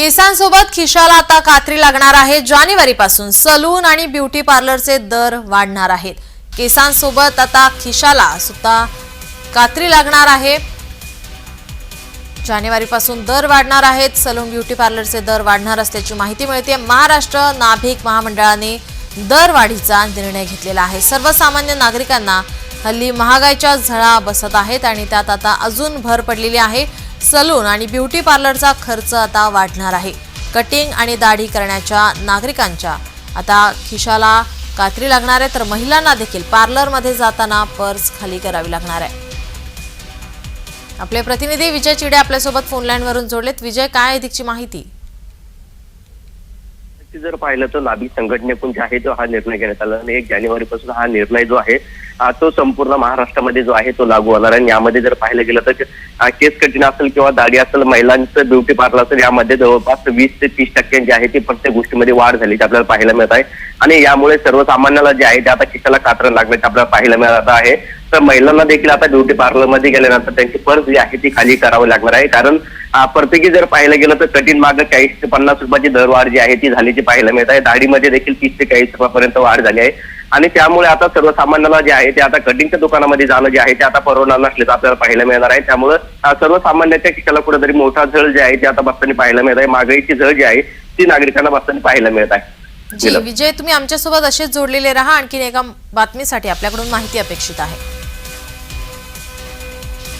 केसांसोबत खिशाला आता कात्री लागणार आहे. जानेवारीपासून सलून आणि ब्युटी पार्लरचे दर वाढणार आहेत. केसांसोबत आता खिशाला सुद्धा कात्री लागणार आहे. जानेवारीपासून दर वाढणार आहेत. सलून ब्युटी पार्लरचे दर वाढणार असल्याची माहिती मिळते. महाराष्ट्र नाभिक महामंडळाने दरवाढीचा निर्णय घेतलेला आहे. सर्वसामान्य नागरिकांना हल्ली महागाईच्या झळा बसत आहेत आणि त्यात आता अजून भर पडलेली आहे. सलून आणि ब्युटी पार्लरचा खर्च आता वाढणार आहे. कटिंग आणि दाढी करण्याच्या नागरिकांच्या आता खिशाला कात्री लागणार आहे तर महिलांना देखील पार्लरमध्ये जाताना पर्स खाली करावी लागणार आहे. आपले प्रतिनिधी विजय चिडे आपल्यासोबत फोन वरून जोडलेत. विजय काय अधिकची माहिती? ते जर पाहिलं तर लाभी संघटनेकडून जे आहे तो हा निर्णय घेण्यात आला आणि एक जानेवारी पासून हा निर्णय जो आहे तो संपूर्ण महाराष्ट्रामध्ये जो आहे तो लागू होणार आणि यामध्ये जर पाहिलं गेलं तर केस कटिंग असेल किंवा दाढी असेल महिलांचं ब्युटी पार्लर असेल यामध्ये जवळपास वीस ते तीस टक्क्यांची आहे ती प्रत्येक गोष्टीमध्ये वाढ झाली ती आपल्याला पाहायला मिळत आहे. आणि यामुळे सर्वसामान्याला जे आहे ते आता खिशाला कात्रण लागण्याचे आपल्याला पाहायला मिळत आहे. तर महिलांना देखील आता ब्युटी पार्लरमध्ये गेल्यानंतर त्यांची पर्स जी आहे ती खाली करावी लागणार आहे. कारण प्रत्येकी जर पाहिलं गेलं तर कठीण मागं चाळीस ते पन्नास रुपयाची दरवाढ जी आहे ती झाल्याची पाहायला मिळत आहे. दाढीमध्ये देखील तीस ते चाळीस रुपयापर्यंत वाढ झाली आहे. आणि त्यामुळे आता सर्वसामान्याला जे आहे ते आता कटिंगच्या दुकानामध्ये जाणं जे आहे ते आता परवडणार नसल्याचं आपल्याला पाहायला मिळणार आहे. त्यामुळे सर्वसामान्याच्या खिशाला कुठेतरी मोठा झळ जे आहे ते आता बसताना पाहायला मिळत आहे. महागाईची झळ जी आहे ती नागरिकांना बसताना पाहायला मिळत आहे. जी विजय तुम्ही आमच्यासोबत असेच जोडलेले राहा. आणखीन एका बातमीसाठी आपल्याकडून माहिती अपेक्षित आहे.